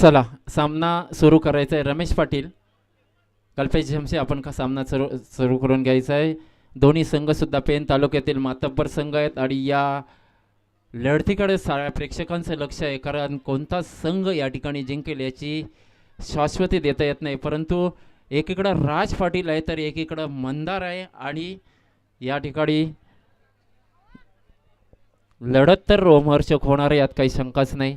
चला सामना सुरू करायचा आहे. रमेश पाटील कल्पेश झमसे आपण का सामना सुरू सुरू करून घ्यायचा आहे. दोन्ही संघसुद्धा पेन तालुक्यातील मातब्बर संघ आहेत आणि या लढतीकडे साऱ्या प्रेक्षकांचं लक्ष आहे. कारण कोणता संघ या ठिकाणी जिंकेल याची शाश्वती देता येत नाही. परंतु एकीकडं राज पाटील आहे तर एकीकडं मंदार आहे आणि या ठिकाणी लढत तर रोमहर्षक होणार यात काही शंकाच नाही.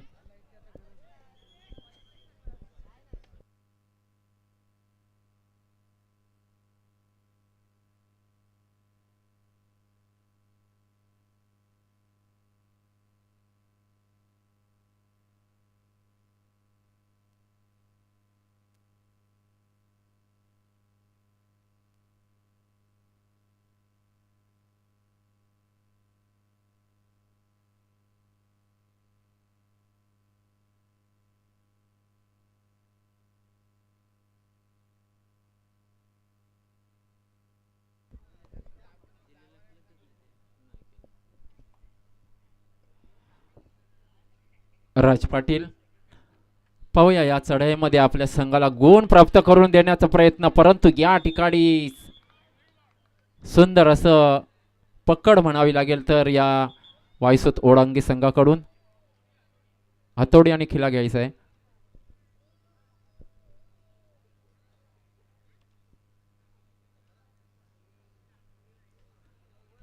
राज पाटील पाहूया या चढाईमध्ये आपल्या संघाला गुण प्राप्त करून देण्याचा प्रयत्न परंतु या ठिकाणी सुंदर असं पकड म्हणावी लागेल तर या वायसूत ओळंगी संघाकडून. हातोडी आणि खिला घ्यायचा आहे.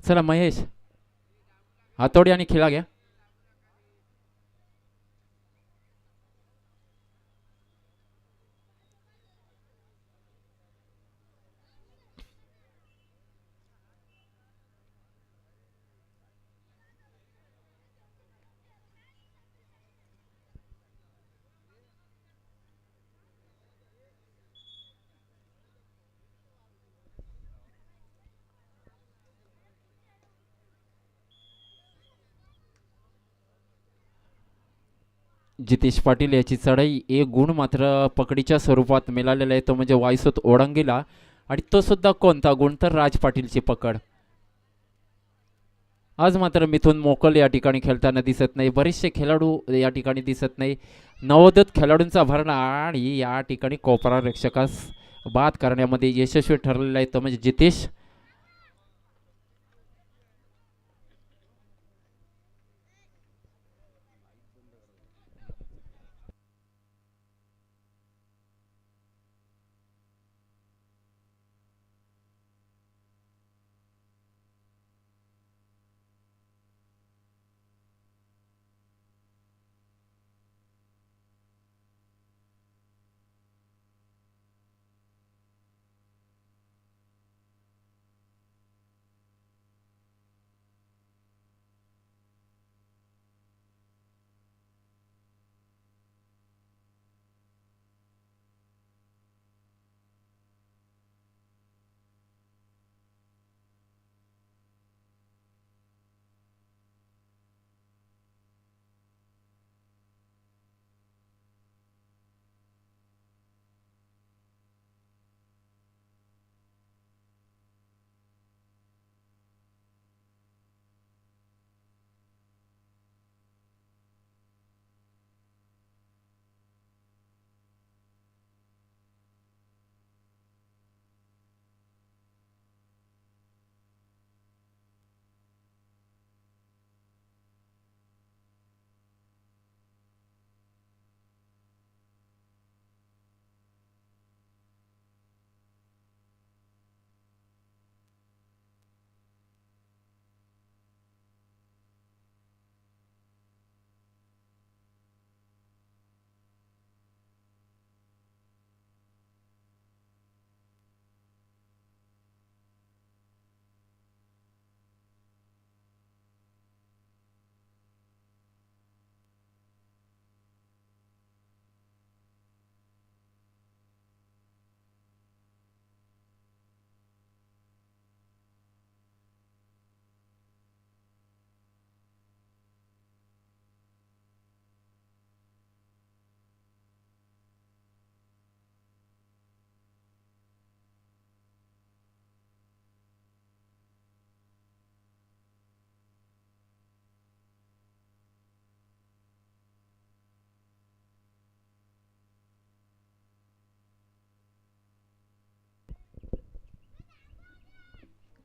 चला महेश हातोडी आणि खिला घ्या. जितेश पाटील याची चढाई एक गुण मात्र पकडीच्या स्वरूपात मिळालेला आहे. तो म्हणजे वायसूत ओढंगीला आणि तो सुद्धा कोणता गुण? तर राज पाटीलची पकड. आज मात्र मिथून मोकल या ठिकाणी खेळताना दिसत नाही. बरेचसे खेळाडू या ठिकाणी दिसत नाही. नवोदित खेळाडूंचा भरणा आणि या ठिकाणी कोपरा रक्षकास बाद करण्यामध्ये यशस्वी ठरलेला आहे. तो म्हणजे जितेश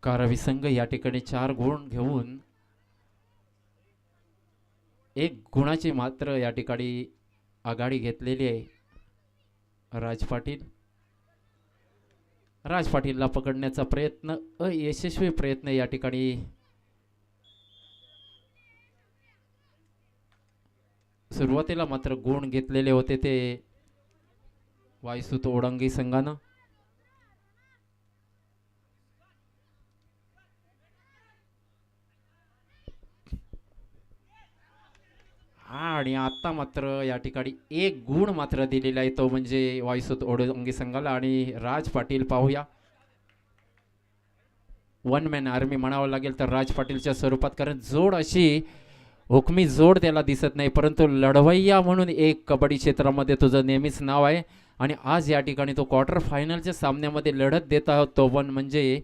कारावी संघ या ठिकाणी चार गुण घेऊन एक गुणाची मात्र या ठिकाणी आघाडी घेतलेली आहे. राज पाटील. राज पाटीलला पकडण्याचा प्रयत्न अयशस्वी प्रयत्न या ठिकाणी सुरुवातीला मात्र गुण घेतलेले होते ते वायसुत ओडंगी संघानं. आत्ता मात्र या ठिकाणी एक गुण मात्र दिलेला आहे तो म्हणजे वायसुत ओडंगी संघाला आणि राज पाटील पाहूया. वन मॅन आर्मी म्हणावं लागेल तर राज पाटीलच्या स्वरूपात कारण जोड अशी हुकमी जोड त्याला दिसत नाही परंतु लढवय्या म्हणून एक कबड्डी क्षेत्रामध्ये तुझं नेहमीच नाव आहे. आणि आज या ठिकाणी तो क्वार्टर फायनलच्या सामन्यामध्ये लढत देत आहोत तो पण म्हणजे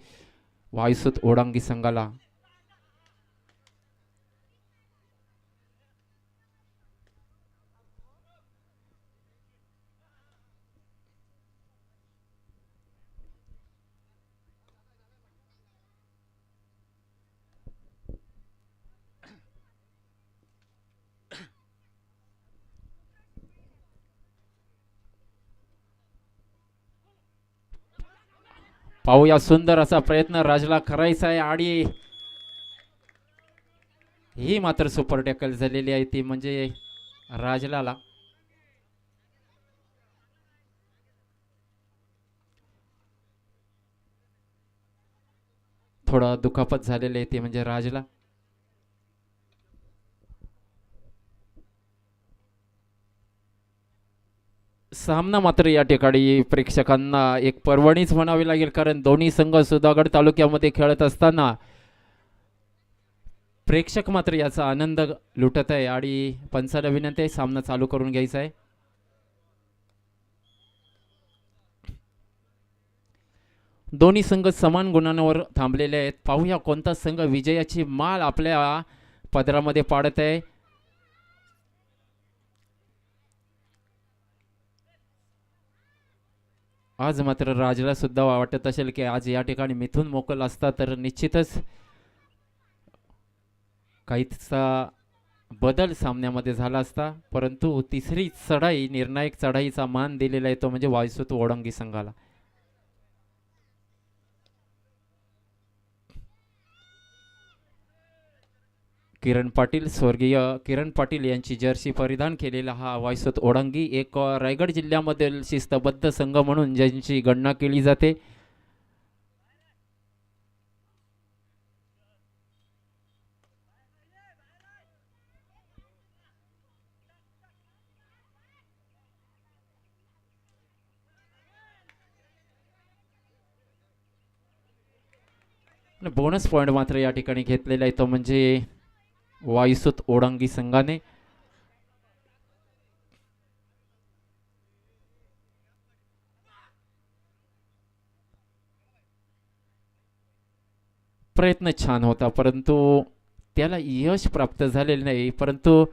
वायसुत ओडांगी संघाला पाहूया सुंदर असा प्रयत्न राजला करायचा आहे. आणि ही मात्र सुपर टॅकल झालेली आहे. ती म्हणजे राजलाला. थोडं दुखापत झालेली आहे ती म्हणजे राजला. सामना मात्र या ठिकाणी प्रेक्षकांना एक पर्वणीच म्हणावी लागेल कारण दोन्ही संघ सुधागड तालुक्यामध्ये खेळत असताना प्रेक्षक मात्र याचा आनंद लुटत आहे आणि पंचाला विनंती आहे सामना चालू करून घ्यायचा आहे. दोन्ही संघ समान गुणांवर थांबलेले आहेत. पाहूया कोणता संघ विजयाची माल आपल्या पदरामध्ये पाडत आहे. आज मात्र राजला सुद्धा वाटत असेल की आज या ठिकाणी मिथून मोकल असता तर निश्चितच काहीसा बदल सामन्यामध्ये झाला असता. परंतु तिसरी चढाई निर्णायक चढाईचा मान दिलेला आहे तो म्हणजे वायसूत ओडंगी संघाला. किरण पाटील स्वर्गीय किरण पाटील यांची जर्सी परिधान केलेला हा वायसत ओढंगी एक रायगड जिल्ह्यामधील शिस्तबद्ध संघ म्हणून ज्यांची गणना केली जाते. बोनस पॉईंट मात्र या ठिकाणी घेतलेला आहे तो म्हणजे वायुसुत ओडंगी संघाने प्रयत्न छान होता परंतु त्याला यश प्राप्त झालेले नाही. परंतु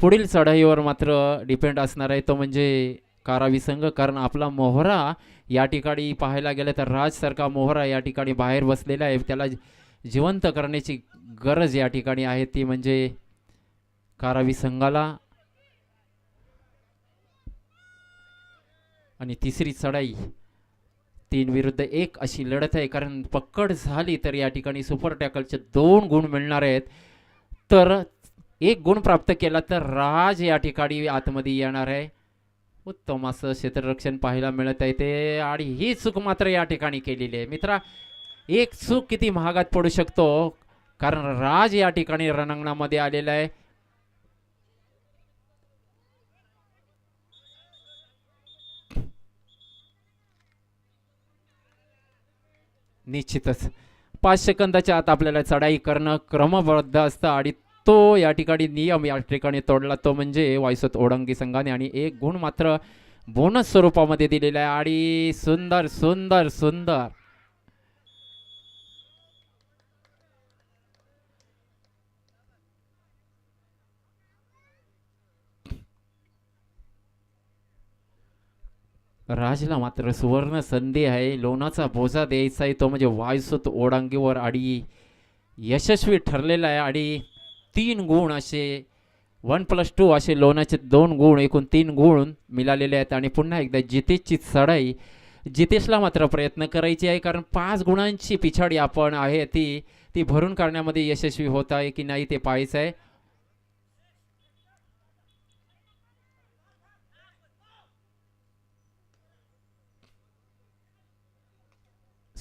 पुढील चढाईवर मात्र डिपेंड असणार आहे तो म्हणजे कारावी संघ. कारण आपला मोहरा या ठिकाणी पाहायला गेला तर राजसारखा मोहरा या ठिकाणी बाहेर बसलेला आहे. त्याला जिवंत करण्याची गरज या ठिकाणी आहे. ती म्हणजे कारावी संघाला आणि तिसरी चढाई. तीन विरुद्ध एक अशी लढत आहे. कारण पक्कड झाली तर या ठिकाणी सुपर टॅकलचे दोन गुण मिळणार आहेत. तर एक गुण प्राप्त केला तर राज या ठिकाणी आतमध्ये येणार आहे. उत्तम असं क्षेत्ररक्षण पाहायला मिळत आहे ते. आणि ही चूक मात्र या ठिकाणी केलेली आहे. मित्रा एक चूक किती महागात पडू शकतो? कारण राज या ठिकाणी रणांगणामध्ये आलेला आहे. निश्चितच. पाच सेकंदाच्या आत आपल्याला चढाई करणं क्रमबद्ध असतं आणि तो या ठिकाणी नियम या ठिकाणी तोडला. तो म्हणजे वायसत ओडंगी संघाने आणि एक गुण मात्र बोनस स्वरूपामध्ये दिलेला आहे. आणि सुंदर सुंदर सुंदर. राजला मात्र सुवर्ण संधी आहे. लोणाचा बोजा द्यायचा आहे. तो म्हणजे वायसुत ओढांगीवर आडी यशस्वी ठरलेला आहे. आडी तीन गुण असे वन प्लस टू असे लोणाचे दोन गुण एकूण तीन गुण मिळालेले आहेत. आणि पुन्हा एकदा जितेशची चढाई. जितेशला मात्र प्रयत्न करायची आहे. कारण पाच गुणांची पिछाडी आपण आहे ती ती भरून काढण्यामध्ये यशस्वी होत आहे की नाही ते पाहायचं आहे.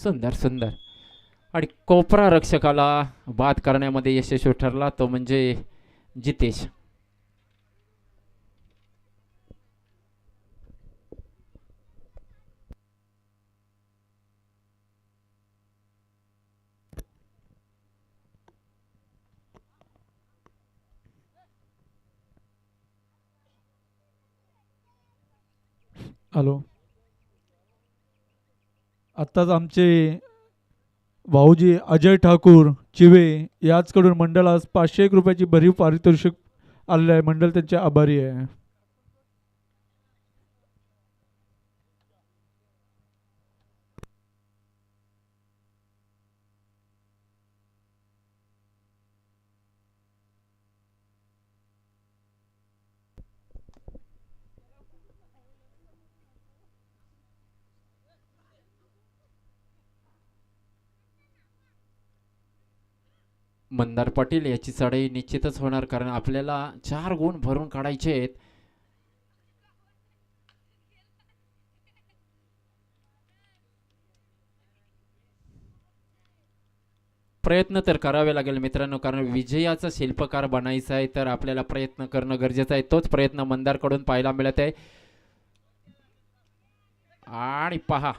सुंदर सुंदर. आणि कोपरा रक्षकाला बाद करण्यामध्ये यशस्वी ठरला तो म्हणजे जितेश. हॅलो. आत्ताच आमचे भाऊजी अजय ठाकूर चिवे याचकडून मंडळास पाचशे एक रुपयाची भरीव पारितोषिक आलेलं आहे. मंडळ त्यांचे आभारी आहे. मंदार पाटील याची चढाई निश्चितच होणार कारण आपल्याला चार गुण भरून काढायचे आहेत. प्रयत्न तर करावे लागेल मित्रांनो कारण विजयाचा शिल्पकार बनायचा आहे तर आपल्याला प्रयत्न करणं गरजेचं आहे. तोच प्रयत्न मंदारकडून पाहायला मिळत आहे. आणि पहा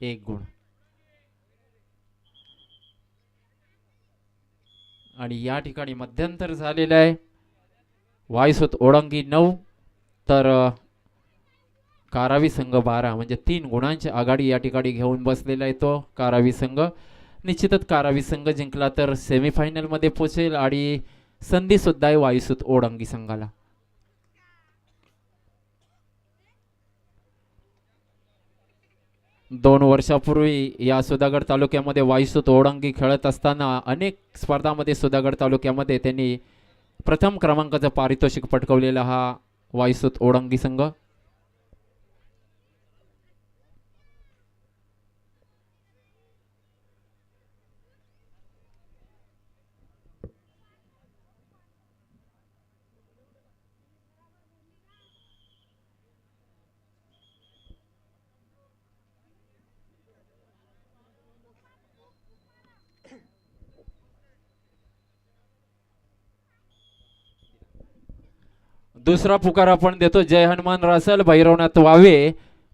एक गुण. आणि या ठिकाणी मध्यंतर झालेलं आहे. वायसोत ओळंगी नऊ तर कारावी संघ बारा म्हणजे तीन गुणांची आघाडी या ठिकाणी घेऊन बसलेला आहे तो कारावी संघ. निश्चितच कारावी संघ जिंकला तर सेमीफायनलमध्ये पोचेल आणि संधीसुद्धा आहे वायुसूत ओडंगी संघाला. दोन वर्षापूर्वी या सुधागड तालुक्यामध्ये वायुसूत ओडंगी खेळत असताना अनेक स्पर्धामध्ये सुधागड तालुक्यामध्ये त्यांनी प्रथम क्रमांकाचं पारितोषिक पटकवलेला हा वायुसूत ओडंगी संघ. दुसरा पुकार आपण देतो जय हनुमान रासल भैरवनाथ वावे.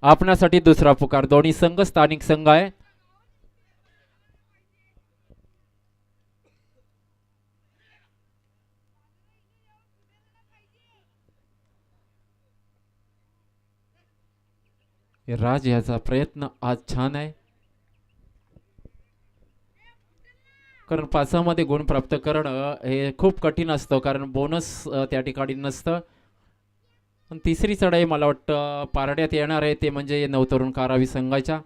आपणासाठी दुसरा पुकार. दोन्ही संघ स्थानिक संघ आहे. राज याचा प्रयत्न आज छान आहे. कारण पाचामध्ये गुण प्राप्त करणं हे खूप कठीण असतं कारण बोनस त्या ठिकाणी नसतं. पण तिसरी चढाई मला वाटतं पारड्यात येणार आहे ते म्हणजे नवतरुण कारावी संघाच्या.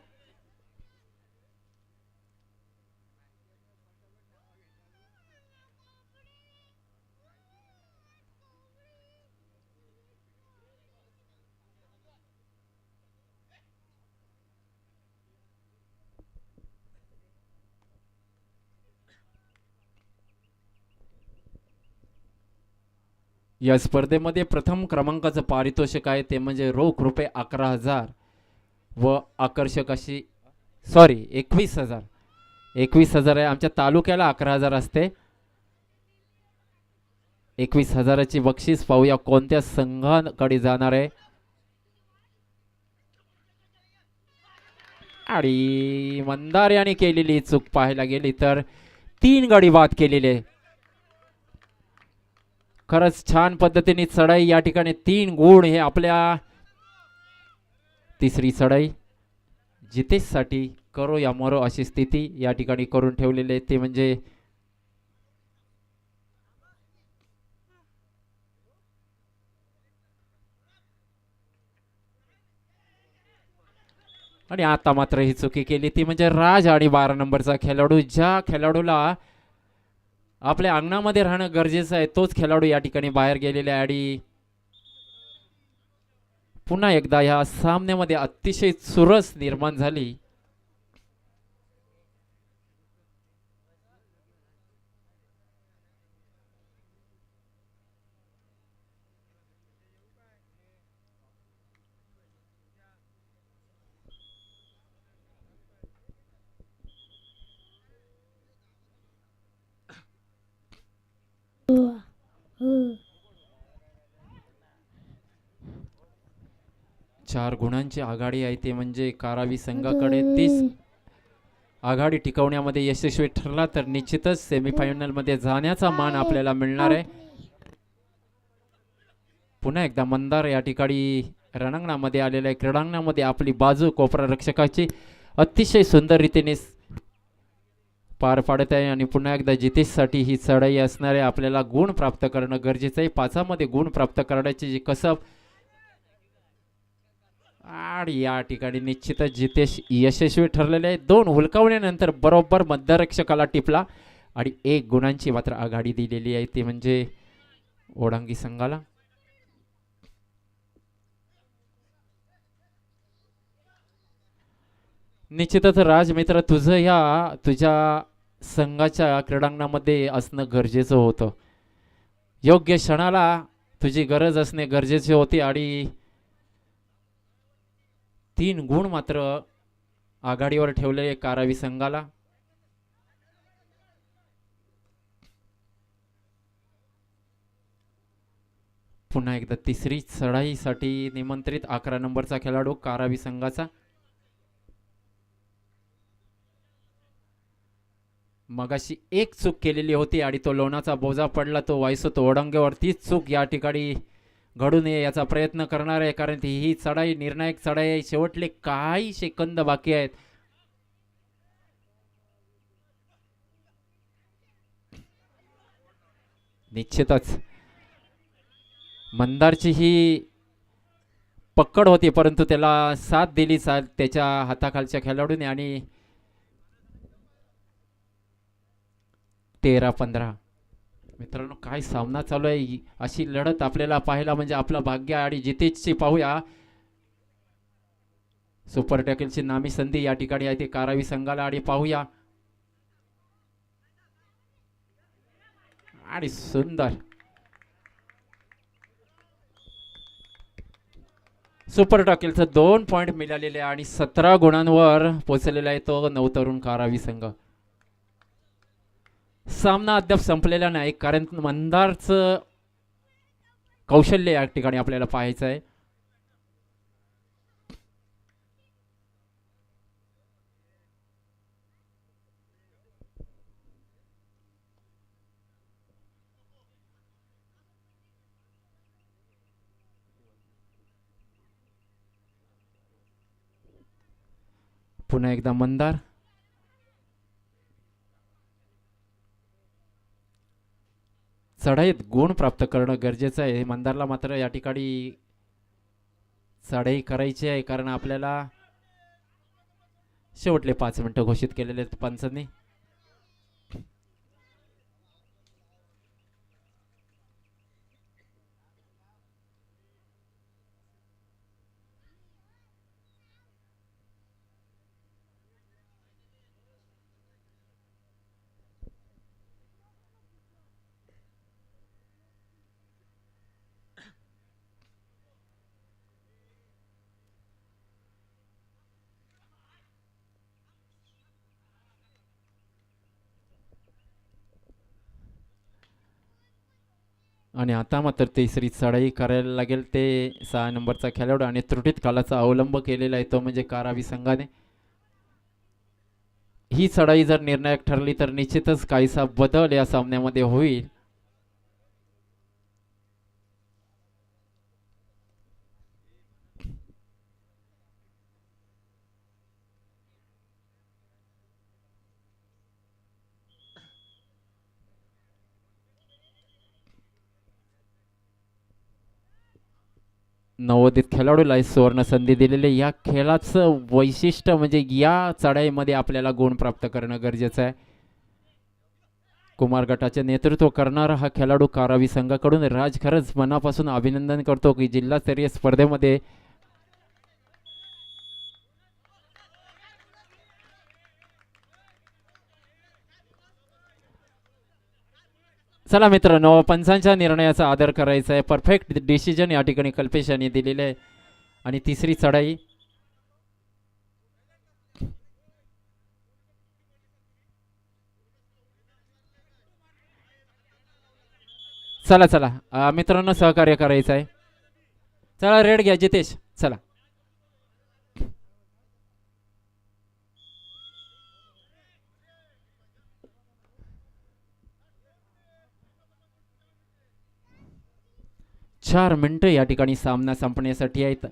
या स्पर्धेमध्ये प्रथम क्रमांकाचं पारितोषिक आहे ते म्हणजे रोख रुपये अकरा हजार व आकर्षक अशी सॉरी एकवीस हजार. एकवीस हजार आहे. आमच्या तालुक्याला अकरा हजार असते. एकवीस हजाराची बक्षीस पाहूया कोणत्या संघाकडे जाणार आहे. आणि मंदार यांनी केलेली चूक पाहायला गेली तर तीन गडी बाद केलेले. आहे खरंच छान पद्धतीने चढाई या ठिकाणी तीन गुण हे आपल्या तिसरी चढाई. जितेशसाठी करो या मरो अशी स्थिती या ठिकाणी करून ठेवलेली आहे. ते म्हणजे आणि आता मात्र ही चुकी केली. ती म्हणजे राज आणि बारा नंबरचा खेळाडू. ज्या खेळाडूला आपल्या अंगणामध्ये राहणं गरजेचं आहे. तोच खेळाडू या ठिकाणी बाहेर गेलेला आहे आणि पुन्हा एकदा ह्या सामन्यामध्ये अतिशय चुरस निर्माण झाली. चार गुणांची आघाडी आहे ते म्हणजे कारावी संघाकडे तीस आघाडी टिकवण्यामध्ये यशस्वी ठरला तर निश्चितच सेमीफायनलमध्ये जाण्याचा मान आपल्याला मिळणार आहे. पुन्हा एकदा मंदार या ठिकाणी रणांगणामध्ये आलेल्या आहे. क्रीडांगणामध्ये आपली बाजू कोपरा रक्षकाची अतिशय सुंदर रीतीने पार पाडत आहे आणि पुन्हा एकदा जितेशसाठी ही चढाई असणार आपल्याला गुण प्राप्त करणं गरजेचं आहे. पाचामध्ये गुण प्राप्त करण्याची जी कसब आणि या ठिकाणी निश्चितच जितेश यशस्वी ठरलेले आहे दोन हुलकावण्यानंतर बरोबर मध्यरक्षकाला टिपला आणि एक गुणांची मात्र आघाडी दिलेली आहे. ती म्हणजे ओढांगी संघाला. निश्चितच राजमित्र तुझं या तुझ्या संघाच्या क्रीडांगणामध्ये असणं गरजेचं होतं. योग्य क्षणाला तुझी गरज असणे गरजेचे होते आणि तीन गुण मात्र आघाडीवर ठेवलेले कारावी संघाला. पुन्हा एकदा तिसरी चढाईसाठी निमंत्रित अकरा नंबरचा खेळाडू कारावी संघाचा. मगाशी एक चूक केलेली होती आणि तो लोणाचा बोजा पडला. तो वायसो तो ओडंगेवर तीच चूक या ठिकाणी घडू नये याचा प्रयत्न करणार आहे कारण ती ही चढाई निर्णायक चढाई आहे. शेवटले काही सेकंद बाकी आहेत. निश्चितच. मंदारची ही पक्कड होती परंतु त्याला साथ दिली सा त्याच्या हाताखालच्या खेळाडूने आणि तेरा पंधरा. मित्रांनो काय सामना चालू आहे? अशी लढत आपल्याला पाहायला म्हणजे आपलं भाग्य आणि जितेशची पाहूया. सुपर टॅकलची नामी संधी या ठिकाणी आहे ती कारावी संघाला आणि पाहूया. आणि सुंदर. सुपर टॉकेलचं दोन पॉईंट मिळालेले आहे आणि सतरा गुणांवर पोचलेला आहे तो नवतरुण कारावी संघ. सामना अद्याप संपलेला नाही कारण मंदारचं कौशल्य या ठिकाणी आपल्याला पाहायचं आहे. पुन्हा एकदा मंदार. चढाईत गुण प्राप्त करणं गरजेचं आहे. मंदारला मात्र या ठिकाणी चढाई करायची आहे कारण आपल्याला शेवटले पाच मिनटं घोषित केलेले आहेत पंचांनी. आणि आता मात्र तिसरी चढाई करायला लागेल. ते सहा नंबरचा खेळाडू आणि त्रुटीत कालाचा अवलंब केलेला आहे तो म्हणजे कारावी संघाने. ही चढाई जर निर्णायक ठरली तर निश्चितच काहीसा बदल या सामन्यामध्ये होईल. नवोदित खेळाडूला सुवर्ण संधी दिलेली या खेळाचं वैशिष्ट्य म्हणजे या चढाईमध्ये आपल्याला गुण प्राप्त करणं गरजेचं आहे. कुमार गटाचे नेतृत्व करणारा हा खेळाडू कारावी संघाकडून राज खरंच मनापासून अभिनंदन करतो की जिल्हास्तरीय स्पर्धेमध्ये चला मित्रांनो पंचांच्या निर्णयाचा आदर करायचा आहे. परफेक्ट डिसिजन या ठिकाणी कल्पेश यांनी दिलेले आहे. आणि तिसरी चढाई. चला चला. मित्रांनो सहकार्य करायचं आहे. चला रेड घ्या जितेश. चला. चार मिनटं या ठिकाणी सामना संपण्यासाठी आहेत.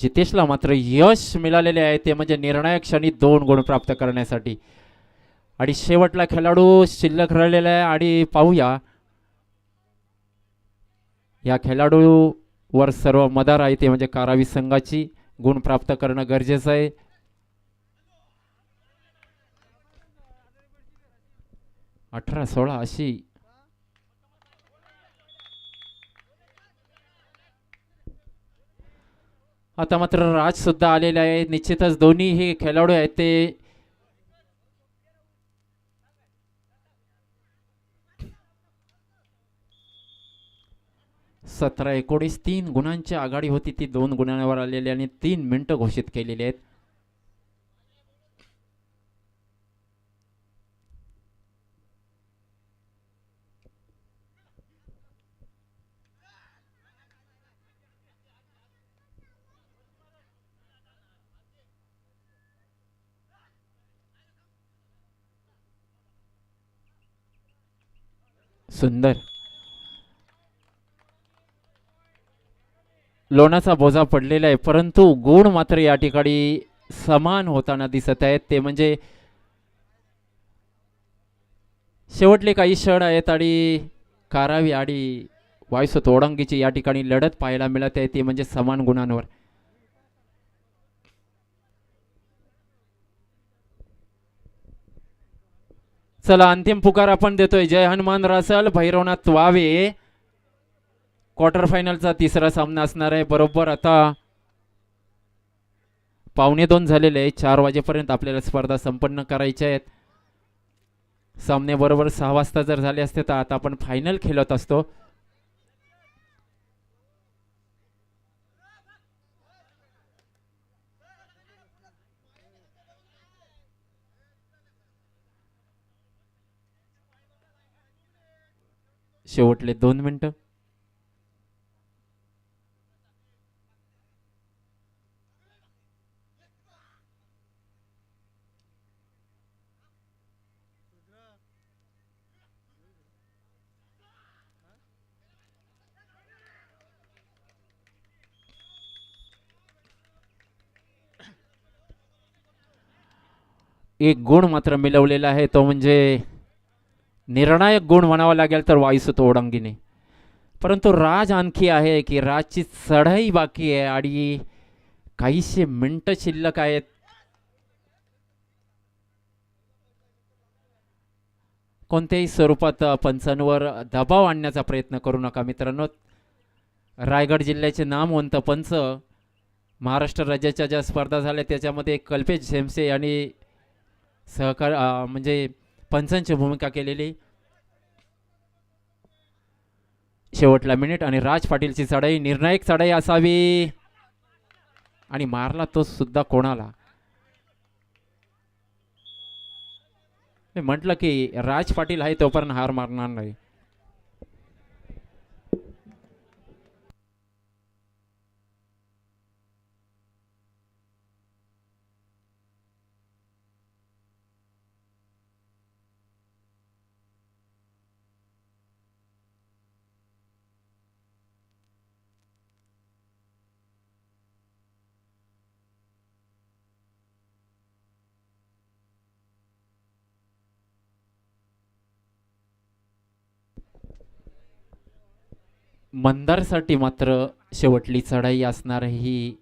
जितेशला मात्र यश मिळालेले आहे. ते म्हणजे निर्णायक क्षणी दोन गुण प्राप्त करण्यासाठी. आणि शेवटला खेळाडू शिल्लक राहिलेला आहे आणि पाहूया. या खेळाडूवर सर्व मदार आहे ते म्हणजे कारावी संघाची. गुण प्राप्त करणं गरजेचं आहे. अठरा सोळा अशी. आता मात्र राज सुद्धा आलेले आहे. निश्चितच दोन्ही हे खेळाडू आहेत ते सतरा एकोणीस तीन गुणांची आघाडी होती. ती दोन गुणांवर आलेली आणि तीन मिनिटं घोषित केलेली आहेत. सुंदर. लोणाचा बोजा पडलेला आहे परंतु गुण मात्र या ठिकाणी समान होताना दिसत आहेत. ते म्हणजे शेवटले काही क्षण आहेत आणि कारावी आणि वायुसो तोडंगीची या ठिकाणी लढत पाहायला मिळत आहे. ते म्हणजे समान गुणांवर. चला अंतिम पुकार आपण देतोय. जय हनुमान रासल भैरवनाथ वावे. क्वार्टर फायनलचा तिसरा सामना असणार आहे. बरोबर आता पावणे दोन झालेले आहे. चार वाजेपर्यंत आपल्याला स्पर्धा संपन्न करायच्या आहेत. सामने बरोबर सहा वाजता जर झाले असते तर आता आपण फायनल खेळत असतो. शेवटले दोन मिनटं. एक गुण मात्र मिळवलेला आहे तो म्हणजे निर्णायक गुण म्हणावा लागेल तर वायुसुत ओढंगीने परंतु राज आणखी आहे की राजची चढाई बाकी आहे आणि काहीशे मिनटं शिल्लक आहेत. कोणत्याही स्वरूपात पंचांवर दबाव आणण्याचा प्रयत्न करू नका मित्रांनो. रायगड जिल्ह्याचे नामवंत पंच महाराष्ट्र राज्याच्या ज्या स्पर्धा झाल्या त्याच्यामध्ये कल्पेश झेमसे यांनी सहकार म्हणजे पंचांची भूमिका केलेली. शेवटला मिनिट आणि राज पाटीलची चढाई निर्णायक चढाई असावी. आणि मारला तो सुद्धा कोणाला? म्हटलं की राज पाटील आहे तोपर्यंत हार मारणार नाही. मंदारसाठी मात्र शेवटली चढाई असणार ही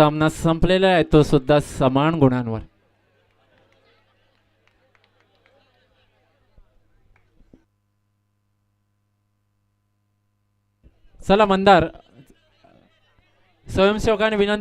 सामना संपलेला आहे तो सुद्धा समान गुणांवर. चला मंदार स्वयंसेवकाने विनंती